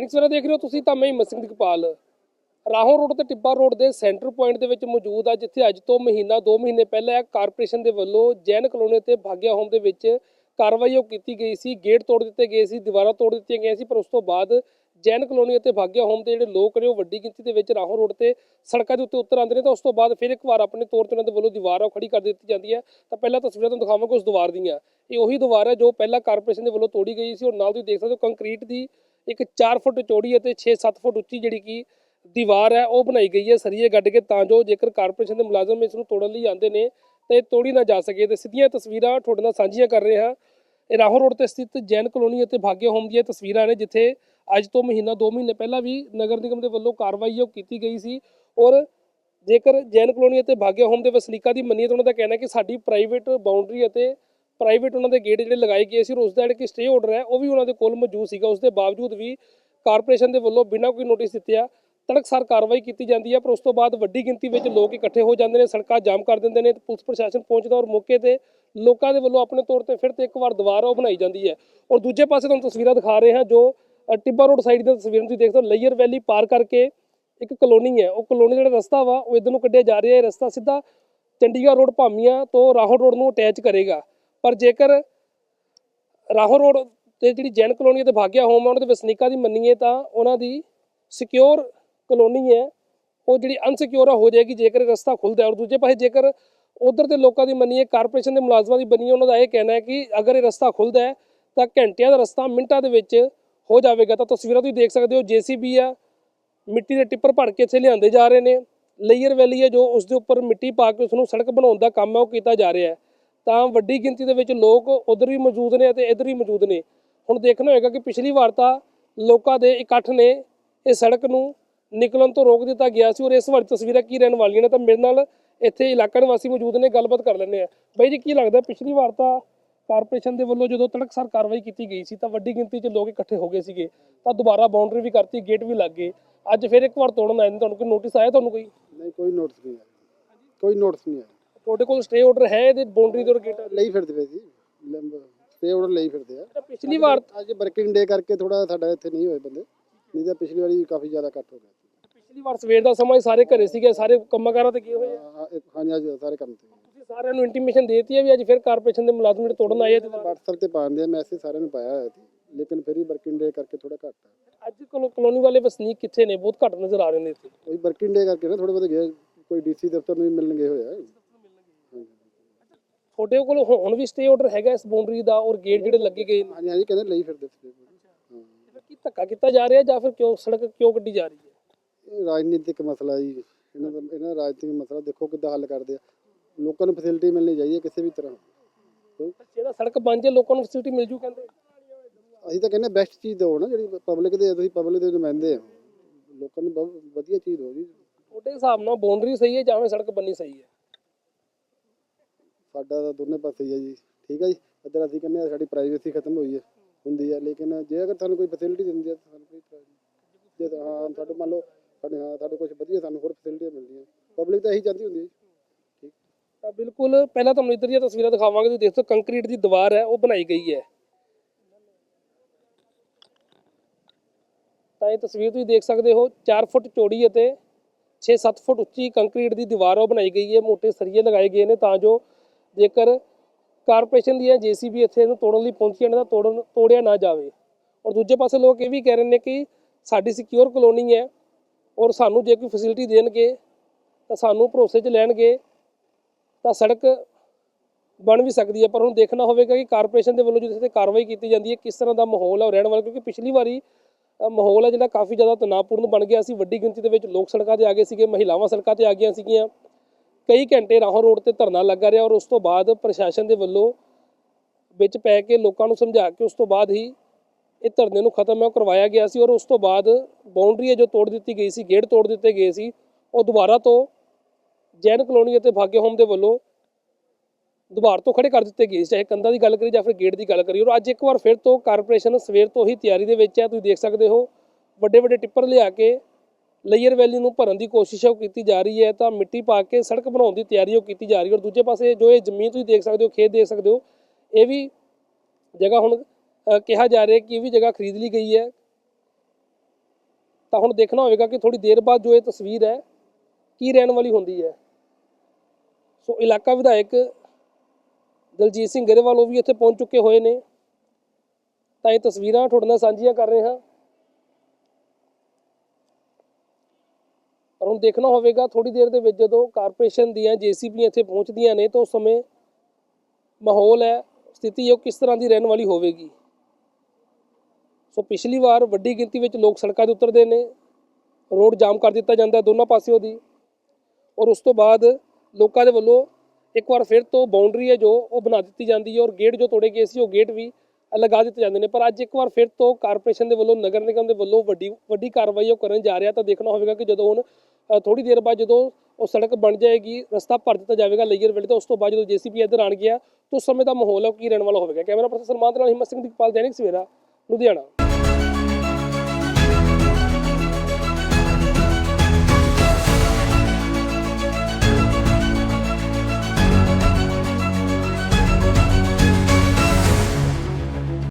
ਤਸਵੀਰਾਂ ਦੇਖ ਰਹੇ ਹੋ ਤੁਸੀਂ, ਤਾਂ ਮੈਂ ਹਿੰਮਤ ਸਿੰਘ ਦਿਕਪਾਲ ਰਾਹੋਂ ਰੋਡ ਤੇ ਟਿੱਬਾ ਰੋਡ ਦੇ ਸੈਂਟਰ ਪੁਆਇੰਟ ਦੇ ਵਿੱਚ ਮੌਜੂਦ ਆ, ਜਿੱਥੇ ਅੱਜ ਤੋਂ ਮਹੀਨਾ 2 ਮਹੀਨੇ ਪਹਿਲਾਂ ਕਾਰਪੋਰੇਸ਼ਨ ਦੇ ਵੱਲੋਂ ਜੈਨ ਕਲੋਨੀ ਤੇ ਭਾਗਿਆ ਹੋਮ ਦੇ ਵਿੱਚ ਕਾਰਵਾਈ ਉਹ ਕੀਤੀ ਗਈ ਸੀ। ਗੇਟ ਤੋੜ ਦਿੱਤੇ ਗਏ ਸੀ, ਦੀਵਾਰਾਂ ਤੋੜ ਦਿੱਤੀਆਂ ਗਈਆਂ ਸੀ, ਪਰ ਉਸ ਤੋਂ ਬਾਅਦ ਜੈਨ ਕਲੋਨੀ ਅਤੇ ਭਾਗਿਆ ਹੋਮ ਦੇ ਜਿਹੜੇ ਲੋਕ ਨੇ ਉਹ ਵੱਡੀ ਗਿਣਤੀ ਦੇ ਵਿੱਚ ਰਾਹੋਂ ਰੋਡ ਤੇ ਸੜਕਾਂ ਦੇ ਉੱਤੇ ਉਤਰ ਆਉਂਦੇ ਨੇ, ਤਾਂ ਉਸ ਤੋਂ ਬਾਅਦ ਫਿਰ ਇੱਕ ਵਾਰ ਆਪਣੇ ਤੌਰ ਤੇ ਉਹਨਾਂ ਦੇ ਵੱਲੋਂ ਦੀਵਾਰ ਆ ਉਹ ਖੜੀ ਕਰ ਦਿੱਤੀ ਜਾਂਦੀ ਹੈ। ਤਾਂ ਪਹਿਲਾਂ ਤਸਵੀਰਾਂ ਤੁਹਾਨੂੰ ਦਿਖਾਵਾਂਗੇ ਉਸ ਦੀਵਾਰ ਦੀਆਂ। ਇਹ ਉਹੀ ਦੀਵਾਰ ਹੈ ਜੋ ਪਹਿਲਾਂ ਕਾਰਪੋਰੇਸ਼ਨ ਦੇ ਵੱਲੋਂ ਤੋੜੀ ਗਈ ਸੀ ਔਰ ਨਾਲ ਤੁਸੀਂ ਦੇਖ ਸਕਦੇ ਹੋ ਕੰਕਰੀਟ ਦੀ ਇੱਕ 4 ਫੁੱਟ ਚੌੜੀ ਅਤੇ 6-7 ਫੁੱਟ ਉੱਚੀ ਜਿਹੜੀ ਕਿ ਦੀਵਾਰ ਹੈ, ਉਹ ਬਣਾਈ ਗਈ ਹੈ ਸਰੀਏ ਗੱਡ ਕੇ, ਤਾਂ ਜੋ ਜੇਕਰ ਕਾਰਪੋਰੇਸ਼ਨ ਦੇ ਮੁਲਾਜ਼ਮ ਇਸ ਨੂੰ ਤੋੜਨ ਲਈ ਆਉਂਦੇ ਨੇ, ਤਾਂ ਇਹ ਤੋੜੀ ਨਾ ਜਾ ਸਕੇ। ਤੇ ਸਿੱਧੀਆਂ ਤਸਵੀਰਾਂ ਤੁਹਾਡੇ ਨਾਲ ਸਾਂਝੀਆਂ ਕਰ ਰਹੇ ਹਾਂ। ਇਹ ਰਾਹੋਂ ਰੋਡ ਤੇ ਸਥਿਤ ਜੈਨ ਕਲੋਨੀ ਅਤੇ ਭਾਗਿਆ ਹੋਮ ਦੀਆਂ ਤਸਵੀਰਾਂ ਨੇ, ਜਿੱਥੇ ਅੱਜ ਤੋਂ ਮਹੀਨਾ 2 ਮਹੀਨੇ ਪਹਿਲਾਂ ਵੀ ਨਗਰ ਨਿਗਮ ਦੇ ਵੱਲੋਂ ਕਾਰਵਾਈ ਉਹ ਕੀਤੀ ਗਈ ਸੀ। ਔਰ ਜੇਕਰ ਜੈਨ ਕਲੋਨੀ ਅਤੇ ਭਾਗਿਆ ਹੋਮ ਦੇ ਵਸਨੀਕਾਂ ਦੀ ਮੰਨੀਏ ਤਾਂ ਉਹਨਾਂ ਦਾ ਕਹਿਣਾ ਕਿ ਸਾਡੀ ਪ੍ਰਾਈਵੇਟ ਬਾਉਂਡਰੀ ਅਤੇ ਪ੍ਰਾਈਵੇਟ ਉਹਨਾਂ ਦੇ ਗੇਟ ਜਿਹੜੇ ਲਗਾਏ ਗਏ ਸੀ ਔਰ ਉਸ ਦਾ ਜਿਹੜਾ ਕਿ ਸਟੇ ਆਰਡਰ ਹੈ, ਉਹ ਵੀ ਉਹਨਾਂ ਦੇ ਕੋਲ ਮੌਜੂਦ ਸੀਗਾ। ਉਸ ਦੇ ਬਾਵਜੂਦ ਵੀ ਕਾਰਪੋਰੇਸ਼ਨ ਦੇ ਵੱਲੋਂ ਬਿਨਾਂ ਕੋਈ ਨੋਟਿਸ ਦਿੱਤੇ ਆ, ਤੜਕਸਾਰ ਕਾਰਵਾਈ ਕੀਤੀ ਜਾਂਦੀ ਹੈ ਪਰ ਉਸ ਤੋਂ ਬਾਅਦ ਵੱਡੀ ਗਿਣਤੀ ਵਿੱਚ ਲੋਕ ਇਕੱਠੇ ਹੋ ਜਾਂਦੇ ਨੇ, ਸੜਕਾਂ ਜਾਮ ਕਰ ਦਿੰਦੇ ਨੇ, ਤੇ ਪੁਲਿਸ ਪ੍ਰਸ਼ਾਸਨ ਪਹੁੰਚਦਾ ਔਰ ਮੌਕੇ ਤੇ ਲੋਕਾਂ ਦੇ ਵੱਲੋਂ ਆਪਣੇ ਤੌਰ ਤੇ ਫਿਰ ਤੇ ਇੱਕ ਵਾਰ ਦੁਬਾਰਾ ਉਹ ਬਣਾਈ ਜਾਂਦੀ ਹੈ। ਔਰ ਦੂਜੇ ਪਾਸੇ ਤੁਹਾਨੂੰ ਤਸਵੀਰਾਂ ਦਿਖਾ ਰਹੇ ਹਾਂ, ਜੋ ਟਿੱਬਾ ਰੋਡ ਸਾਈਡ ਦੀਆਂ ਤਸਵੀਰਾਂ ਤੁਸੀਂ ਦੇਖਦੇ ਹੋ। ਲੇਅਰ ਵੈਲੀ ਪਾਰ ਕਰਕੇ ਇੱਕ ਕਲੋਨੀ ਹੈ। ਉਹ ਕਲੋਨੀ ਜਿਹੜਾ ਰਸਤਾ ਵਾ, ਉਹ ਇਧਰ ਨੂੰ ਕੱਢਿਆ ਜਾ ਰਿਹਾ। ਹੈ ਇਹ ਰਸਤਾ ਸਿੱਧਾ ਚੰਡੀਗੜ੍ਹ ਰੋਡ ਭਾਮੀਆਂ ਤੋਂ ਰਾਹੋਂ ਰੋਡ ਨੂੰ ਅਟੈਚ ਕਰੇਗਾ। ਪਰ ਜੇਕਰ ਰਾਹੋਂ ਰੋਡ ਤੇ ਜਿਹੜੀ ਜੈਨ ਕਲੋਨੀ ਤੇ ਭਾਗਿਆ ਹੋਮ ਹੈ, ਉਹਨਾਂ ਦੇ ਵਸਨੀਕਾਂ ਦੀ ਮੰਨੀਏ ਤਾਂ ਉਹਨਾਂ ਦੀ ਸਿਕਿਉਰ ਕਲੋਨੀ ਹੈ। ਉਹ ਜਿਹੜੀ ਅਨਸਿਕਿਉਰ ਹੋ ਜਾਏਗੀ ਜੇਕਰ ਇਹ ਰਸਤਾ ਖੁੱਲਦਾ ਔਰ ਦੂਜੇ ਪਾਸੇ ਜੇਕਰ ਉਧਰ ਦੇ ਲੋਕਾਂ ਦੀ ਮੰਨੀਏ, ਕਾਰਪੋਰੇਸ਼ਨ ਦੇ ਮੁਲਾਜ਼ਮਾਂ ਦੀ ਮੰਨੀਏ ਉਹਨਾਂ ਦਾ ਇਹ ਕਹਿਣਾ ਹੈ ਕਿ ਅਗਰ ਇਹ ਰਸਤਾ ਖੁੱਲਦਾ ਹੈ, ਤਾਂ ਘੰਟਿਆਂ ਦਾ ਰਸਤਾ ਮਿੰਟਾਂ ਦੇ ਵਿੱਚ ਹੋ ਜਾਵੇਗਾ। ਤਾਂ ਤਸਵੀਰਾਂ ਤੁਸੀਂ ਦੇਖ ਸਕਦੇ ਹੋ, ਜੀਸੀਬੀ ਆ, ਮਿੱਟੀ ਦੇ ਟਿੱਪਰ ਭਰ ਕੇ ਇੱਥੇ ਲਿਆਂਦੇ ਜਾ ਰਹੇ ਨੇ। ਲੇਅਰ ਵੈਲੀ ਹੈ ਜੋ ਉਸ ਦੇ ਉੱਪਰ ਮਿੱਟੀ ਪਾ ਕੇ ਉਸ ਨੂੰ ਸੜਕ ਬਣਾਉਣ ਦਾ ਕੰਮ ਹੈ, ਉਹ ਕੀਤਾ ਜਾ ਰਿਹਾ ਹੈ। ਤਾਂ ਵੱਡੀ ਗਿਣਤੀ ਦੇ ਵਿੱਚ ਲੋਕ ਉਧਰ ਵੀ ਮੌਜੂਦ ਨੇ ਅਤੇ ਇੱਧਰ ਵੀ ਮੌਜੂਦ ਨੇ। ਹੁਣ ਦੇਖਣਾ ਹੋਏਗਾ ਕਿ ਪਿਛਲੀ ਵਾਰ ਤਾਂ ਲੋਕਾਂ ਦੇ ਇਕੱਠ ਨੇ ਇਹ ਸੜਕ ਨੂੰ ਨਿਕਲਣ ਤੋਂ ਰੋਕ ਦਿੱਤਾ ਗਿਆ ਸੀ ਔਰ ਇਸ ਵਾਰ ਤਸਵੀਰਾਂ ਕੀ ਰਹਿਣ ਵਾਲੀਆਂ ਨੇ ਤਾਂ ਮੇਰੇ ਨਾਲ ਇੱਥੇ ਇਲਾਕਾ ਨਿਵਾਸੀ ਮੌਜੂਦ ਨੇ, ਗੱਲਬਾਤ ਕਰ ਲੈਂਦੇ ਆ ਬਾਈ ਜੀ, ਕੀ ਲੱਗਦਾ ਪਿਛਲੀ ਵਾਰ ਤਾਂ ਕਾਰਪੋਰੇਸ਼ਨ ਦੇ ਵੱਲੋਂ ਜਦੋਂ ਤੜਕਸਾਰ ਕਾਰਵਾਈ ਕੀਤੀ ਗਈ ਸੀ ਤਾਂ ਵੱਡੀ ਗਿਣਤੀ 'ਚ ਲੋਕ ਇਕੱਠੇ ਹੋ ਗਏ ਸੀਗੇ, ਤਾਂ ਦੁਬਾਰਾ ਬਾਉਂਡਰੀ ਵੀ ਕਰਤੀ ਗੇਟ ਵੀ ਲੱਗ ਗਏ। ਅੱਜ ਫਿਰ ਇੱਕ ਵਾਰ ਤੋੜਨ ਆਏ ਨੇ, ਤੁਹਾਨੂੰ ਕੋਈ ਨੋਟਿਸ ਆਇਆ ਤੁਹਾਨੂੰ ਕੋਈ? ਨਹੀਂ, ਕੋਈ ਨੋਟਿਸ ਨਹੀਂ ਆਇਆ। ਕੋਈ ਨੋਟਿਸ ਨਹੀਂ ਆਇਆ। ਤੁਹਾਡੇ ਕੋਲ ਸਟੇ ਆਰਡਰ ਹੈ ਇਹਦੇ ਬਾਉਂਡਰੀ ਦੇ ਔਰ ਗੇਟ? ਲਈ ਫਿਰਦੇ ਪਏ ਜੀ। ਸਟੇ ਆਰਡਰ ਲਈ ਫਿਰਦੇ ਆ। ਪਿਛਲੀ ਵਾਰ ਅੱਜ ਵਰਕਿੰਗ ਡੇ ਕਰਕੇ ਥੋੜਾ ਸਾਡਾ ਇੱਥੇ ਨਹੀਂ ਹੋਏ ਬੰਦੇ। ਨਹੀਂ ਤਾਂ ਪਿਛਲੀ ਵਾਰੀ ਕਾਫੀ ਜ਼ਿਆਦਾ ਇਕੱਠ ਹੋ ਗਿਆ ਸੀ ਪਿਛਲੀ ਵਾਰ ਸਵੇਰ ਦਾ ਸਮਾਂ ਸਾਰੇ ਘਰੇ ਸੀਗੇ ਸਾਰੇ ਕੰਮਕਾਰਾਂ ਤੇ ਗਏ ਹੋਏ ਆ? ਹਾਂਜੀ ਅੱਜ ਸਾਰੇ ਕੰਮ ਤੇ। ਤੁਸੀਂ ਸਾਰਿਆਂ ਨੂੰ ਇੰਟੀਮੇਸ਼ਨ ਦੇਤੀ ਹੈ ਵੀ ਅੱਜ ਫਿਰ ਕਾਰਪੋਰੇਸ਼ਨ ਦੇ ਮੁਲਾਜ਼ਮ ਜਿਹੜੇ ਤੋੜਨ ਆਏ ਆ WhatsApp ਤੇ ਪਾਉਂਦੇ ਆ ਮੈਸੇਜ ਸਾਰਿਆਂ ਨੂੰ ਪਾਇਆ ਹੋਇਆ ਸੀ। ਲੇਕਿਨ ਫਿਰ ਵੀ ਵਰਕਿੰਗ ਡੇ ਕਰਕੇ ਥੋੜਾ ਘੱਟ ਆ। ਅੱਜ ਕੋਲ ਕਲੋਨੀ ਵਾਲੇ ਵਸਨੀਕ ਕਿੱਥੇ ਨੇ? ਬਹੁਤ ਘੱਟ ਨਜ਼ਰ ਆ ਰਹੇ ਨੇ ਇੱਥੇ। ਕੋਈ ਵਰਕਿੰਗ ਡੇ ਕਰਕੇ ਨਾ ਥੋੜੇ ਬਹੁਤੇ ਗਏ। ਕੋਈ ਡੀਸੀ ਦਫ਼ਤਰ ਨੂੰ ਵੀ ਮਿਲਣ ਗਏ ਹੋਇਆ ਹਾਂਜੀ। ਤੁਹਾਡੇ ਕੋਲ ਹੁ- ਹੁਣ ਵੀ ਸਟੇ ਆਰਡਰ ਹੈਗਾ ਇਸ ਬਾਉਂਡਰੀ ਦਾ ਔਰ ਗੇਟ ਜਿਹੜੇ ਲੱਗੇ ਗਏ ਨੇ? ਹਾਂਜੀ ਹਾਂਜੀ ਕਹਿੰਦੇ ਲਈ ਫਿਰਦੇ ਸੀ ਹਾਂ ਫਿਰ ਕੀ ਧੱਕਾ ਕੀਤਾ ਜਾ ਰਿਹਾ ਜਾਂ ਫਿਰ ਕਿਉਂ ਸੜਕ ਕਿਉਂ ਕੱਢੀ ਜਾ ਰਹੀ ਹੈ? ਇਹ ਰਾਜਨੀਤਿਕ ਮਸਲਾ ਜੀ। ਇਹਨਾਂ ਦਾ ਇਹਨਾਂ ਰਾਜਨੀਤਿਕ ਮਸਲਾ ਦੇਖੋ ਕਿੱਦਾਂ ਹੱਲ ਕਰਦੇ ਆ। ਲੋਕਾਂ ਨੂੰ ਫੈਸਿਲਿਟੀ ਮਿਲਣੀ ਚਾਹੀਦੀ ਹੈ ਕਿਸੇ ਵੀ ਤਰ੍ਹਾਂ। ਜਿਹੜਾ ਸੜਕ ਬਣ ਜੇ ਲੋਕਾਂ ਨੂੰ ਫੈਸਿਲਿਟੀ ਮਿਲ ਜੂ ਕਹਿੰਦੇ? ਅਸੀਂ ਤਾਂ ਕਹਿੰਦੇ ਬੈਸਟ ਚੀਜ਼ ਦਿਓ ਨਾ ਜਿਹੜੀ ਪਬਲਿਕ ਦੇ ਤੁਸੀਂ ਪਬਲਿਕ ਦੇ ਨੁਮਾਇੰਦੇ ਆ ਲੋਕਾਂ ਨੂੰ ਬਹੁਤ ਵਧੀਆ ਚੀਜ਼ ਦਿਓ ਜੀ ਤੁਹਾਡੇ ਹਿਸਾਬ ਨਾਲ ਬਾਉਂਡਰੀ ਸਹੀ ਹੈ ਜਾਂ ਸੜਕ ਬੰਨੀ ਸਹੀ ਹੈ? ਸਾਡਾ ਤਾਂ ਦੋਨੇ ਪਾਸੇ ਹੀ ਆ ਜੀ। ਠੀਕ ਹੈ ਜੀ? ਇੱਧਰ ਅਸੀਂ ਕਹਿੰਦੇ ਆ ਸਾਡੀ ਪ੍ਰਾਈਵੇਸੀ ਖਤਮ ਹੋਈ ਹੈ ਹੁੰਦੀ ਹੈ ਲੇਕਿਨ ਜੇ ਅਗਰ ਤੁਹਾਨੂੰ ਕੋਈ ਫੈਸਿਲਿਟੀ ਦਿੰਦੀ ਹੈ ਤਾਂ ਸਾਨੂੰ ਕੋਈ ਇਤਰਾਜ਼ ਨਹੀਂ। ਜੇ ਹਾਂ ਸਾਡੇ ਮੰਨ ਲਓ ਸਾਡੇ ਹਾਂ ਸਾਡੇ ਕੁਝ ਵਧੀਆ ਸਾਨੂੰ ਹੋਰ ਫੈਸਿਲਿਟੀਆਂ ਮਿਲਦੀਆਂ। ਪਬਲਿਕ ਤਾਂ ਇਹੀ ਚਾਹੁੰਦੀ ਹੁੰਦੀ ਹੈ ਜੀ। ਤਾਂ ਬਿਲਕੁਲ, ਪਹਿਲਾਂ ਤੁਹਾਨੂੰ ਇੱਧਰ ਦੀਆਂ ਤਸਵੀਰਾਂ ਦਿਖਾਵਾਂਗੇ। ਤੁਸੀਂ ਦੇਖ ਕੰਕਰੀਟ ਦੀ ਦੀਵਾਰ ਹੈ, ਉਹ ਬਣਾਈ ਗਈ ਹੈ। ਤਾਂ ਇਹ ਤਸਵੀਰ ਤੁਸੀਂ ਦੇਖ ਸਕਦੇ ਹੋ 4 ਫੁੱਟ ਚੌੜੀ ਅਤੇ 6-7 ਫੁੱਟ ਉੱਚੀ ਕੰਕਰੀਟ ਦੀ ਦੀਵਾਰ ਉਹ ਬਣਾਈ ਗਈ ਹੈ। ਮੋٹے ਸਰੀਏ ਲਗਾਏ ਗਏ ਨੇ ਤਾਂ ਜੋ ਜੇਕਰ ਕਾਰਪੋਰੇਸ਼ਨ ਦੀਆਂ ਜੀਸੀਬੀ ਇੱਥੇ ਇਹਨੂੰ ਤੋੜਨ ਲਈ ਪਹੁੰਚੀਆਂ ਨੇ ਤਾਂ ਤੋੜਨ ਤੋੜਿਆ ਨਾ ਜਾਵੇ। ਔਰ ਦੂਜੇ ਪਾਸੇ ਲੋਕ ਇਹ ਵੀ ਕਹਿ ਰਹੇ ਨੇ ਕਿ ਸਾਡੀ ਸਿਕਿਉਰ ਕਲੋਨੀ ਹੈ ਔਰ ਸਾਨੂੰ ਜੇ ਕੋਈ ਫੈਸਿਲਿਟੀ ਦੇਣਗੇ, ਤਾਂ ਸਾਨੂੰ ਭਰੋਸੇ 'ਚ ਲੈਣਗੇ, ਤਾਂ ਸੜਕ ਬਣ ਵੀ ਸਕਦੀ ਹੈ। ਪਰ ਹੁਣ ਦੇਖਣਾ ਹੋਵੇਗਾ ਕਿ ਕਾਰਪੋਰੇਸ਼ਨ ਦੇ ਵੱਲੋਂ ਜਿਸ ਤੇ ਕਾਰਵਾਈ ਕੀਤੀ ਜਾਂਦੀ ਹੈ, ਕਿਸ ਤਰ੍ਹਾਂ ਦਾ ਮਾਹੌਲ ਹੈ ਉਹ ਰਹਿਣ ਵਾਲਾ, ਕਿਉਂਕਿ ਪਿਛਲੀ ਵਾਰੀ ਮਾਹੌਲ ਹੈ ਜਿਹੜਾ ਕਾਫੀ ਜ਼ਿਆਦਾ ਤਣਾਅਪੂਰਨ ਬਣ ਗਿਆ ਸੀ। ਵੱਡੀ ਗਿਣਤੀ ਦੇ ਵਿੱਚ ਲੋਕ ਸੜਕਾਂ ਤੇ ਆ ਗਏ ਸੀਗੇ, ਮਹਿਲਾਵਾਂ ਸੜਕਾਂ ਤੇ ਆ ਗਈਆਂ ਸੀਗੀਆਂ। ਕਈ ਘੰਟੇ ਰਾਹੋਂ ਰੋਡ ਤੇ ਧਰਨਾ ਲੱਗਾ ਰਿਹਾ ਔਰ ਉਸ ਤੋਂ ਬਾਅਦ ਪ੍ਰਸ਼ਾਸਨ ਦੇ ਵੱਲੋਂ ਵਿੱਚ ਪੈ ਕੇ ਲੋਕਾਂ ਨੂੰ ਸਮਝਾ ਕੇ ਉਸ ਤੋਂ ਬਾਅਦ ਹੀ ਇਹ ਧਰਨੇ ਨੂੰ ਖਤਮ ਹੈ ਕਰਵਾਇਆ ਗਿਆ ਸੀ ਔਰ ਉਸ ਤੋਂ ਬਾਅਦ ਬਾਉਂਡਰੀ ਹੈ ਜੋ ਤੋੜ ਦਿੱਤੀ ਗਈ ਸੀ ਗੇਟ ਤੋੜ ਦਿੱਤੇ ਗਏ ਸੀ ਉਹ ਦੁਬਾਰਾ ਤੋਂ ਜੈਨ ਕਲੋਨੀ ਅਤੇ ਭਾਗਿਆ ਹੋਮ ਦੇ ਵੱਲੋਂ ਦੁਬਾਰ ਤੋਂ ਖੜੇ ਕਰ ਦਿੱਤੇ ਗਏ ਸੀ, ਚਾਹੇ ਕੰਧਾਂ ਦੀ ਗੱਲ ਕਰੀ ਜਾਂ ਫਿਰ ਗੇਟ ਦੀ ਗੱਲ ਕਰੀ ਔਰ ਅੱਜ ਇੱਕ ਵਾਰ ਫਿਰ ਤੋਂ ਕਾਰਪੋਰੇਸ਼ਨ ਸਵੇਰ ਤੋਂ ਹੀ ਤਿਆਰੀ ਦੇ ਵਿੱਚ ਹੈ ਤੁਸੀਂ ਦੇਖ ਸਕਦੇ ਹੋ। ਵੱਡੇ ਵੱਡੇ ਟਿੱਪਰ ਲਿਆ ਕੇ ਲੇਅਰ ਵੈਲੀ ਨੂੰ ਭਰਨ ਦੀ ਕੋਸ਼ਿਸ਼ ਉਹ ਕੀਤੀ ਜਾ ਰਹੀ ਹੈ, ਤਾਂ ਮਿੱਟੀ ਪਾ ਕੇ ਸੜਕ ਬਣਾਉਣ ਦੀ ਤਿਆਰੀ ਉਹ ਕੀਤੀ ਜਾ ਰਹੀ ਹੈ। ਔਰ ਦੂਜੇ ਪਾਸੇ ਜੋ ਇਹ ਜ਼ਮੀਨ ਤੁਸੀਂ ਦੇਖ ਸਕਦੇ ਹੋ, ਖੇਤ ਦੇਖ ਸਕਦੇ ਹੋ, ਇਹ ਵੀ ਜਗ੍ਹਾ ਹੁਣ ਕਿਹਾ ਜਾ ਰਿਹਾ ਕਿ ਇਹ ਵੀ ਜਗ੍ਹਾ ਖਰੀਦ ਲਈ ਗਈ ਹੈ। ਤਾਂ ਹੁਣ ਦੇਖਣਾ ਹੋਵੇਗਾ ਕਿ ਥੋੜੀ ਦੇਰ ਬਾਅਦ ਜੋ ਇਹ ਤਸਵੀਰ ਹੈ, ਕੀ ਰਹਿਣ ਵਾਲੀ ਹੁੰਦੀ ਹੈ। ਸੋ ਇਲਾਕਾ ਵਿਧਾਇਕ ਦਲਜੀਤ ਸਿੰਘ ਗਰੇਵਾਲ ਉਹ ਵੀ ਇੱਥੇ ਪਹੁੰਚ ਚੁੱਕੇ ਹੋਏ ਨੇ। ਤਾਂ ਇਹ ਤਸਵੀਰਾਂ ਤੁਹਾਡੇ ਨਾਲ ਸਾਂਝੀਆਂ ਕਰ ਰਹੇ ਹਾਂ। ਪਰ ਹੁਣ ਦੇਖਣਾ ਹੋਵੇਗਾ ਥੋੜੀ ਦੇਰ ਦੇ ਵਿੱਚ ਜਦੋਂ ਕਾਰਪੋਰੇਸ਼ਨ ਦੀਆਂ ਜੀਸੀਬੀ ਇੱਥੇ ਪਹੁੰਚਦੀਆਂ ਨੇ ਤਾਂ ਉਸ ਸਮੇਂ ਮਾਹੌਲ ਹੈ, ਸਥਿਤੀ ਉਹ ਕਿਸ ਤਰ੍ਹਾਂ ਦੀ ਰਹਿਣ ਵਾਲੀ ਹੋਵੇਗੀ। ਸੋ ਪਿਛਲੀ ਵਾਰ ਵੱਡੀ ਗਿਣਤੀ ਵਿੱਚ ਲੋਕ ਸੜਕਾਂ 'ਤੇ ਉਤਰਦੇ ਨੇ, ਰੋਡ ਜਾਮ ਕਰ ਦਿੱਤਾ ਜਾਂਦਾ ਦੋਨਾਂ ਪਾਸਿਓਂ ਦੀ ਔਰ ਉਸ ਤੋਂ ਬਾਅਦ ਲੋਕਾਂ ਦੇ ਵੱਲੋਂ ਇੱਕ ਵਾਰ ਫਿਰ ਤੋਂ ਬਾਉਂਡਰੀ ਹੈ ਜੋ ਉਹ ਬਣਾ ਦਿੱਤੀ ਜਾਂਦੀ ਹੈ ਔਰ ਗੇਟ ਜੋ ਤੋੜੇ ਗਏ ਸੀ ਉਹ ਗੇਟ ਵੀ ਲਗਾ ਦਿੱਤੇ ਜਾਂਦੇ ਨੇ। ਪਰ ਅੱਜ ਇੱਕ ਵਾਰ ਫਿਰ ਤੋਂ ਕਾਰਪੋਰੇਸ਼ਨ ਦੇ ਵੱਲੋਂ ਨਗਰ ਨਿਗਮ ਦੇ ਵੱਲੋਂ ਵੱਡੀ ਵੱਡੀ ਕਾਰਵਾਈ ਉਹ ਕਰਨ ਜਾ ਰਿਹਾ ਤਾਂ ਦੇਖਣਾ ਹੋਵੇਗਾ ਕਿ ਜਦੋਂ ਹੁਣ ਥੋੜੀ ਦੇਰ ਬਾਅਦ ਜਦੋਂ ਉਹ ਸੜਕ ਬਣ ਜਾਏਗੀ, ਰਸਤਾ ਭਰ ਦਿੱਤਾ ਜਾਵੇਗਾ ਲੇਅਰ ਵੇਲੇ, ਤਾਂ ਉਸ ਤੋਂ ਬਾਅਦ ਜਦੋਂ ਜੀਸੀਪੀ ਇੱਧਰ ਆਣ ਗਿਆ ਤਾਂ ਉਸ ਸਮੇਂ ਦਾ ਮਾਹੌਲ ਕੀ ਰਹਿਣ ਵਾਲਾ ਹੋਵੇਗਾ। ਕੈਮਰਾ ਪਰਸਨ ਸਲਮਾਨ ਦੇ ਨਾਲ ਹਿੰਮਤ ਸਿੰਘ ਦੀਪਾਲ ਦੈਨਿਕ ਸਵੇਰਾ, ਲੁਧਿਆਣਾ।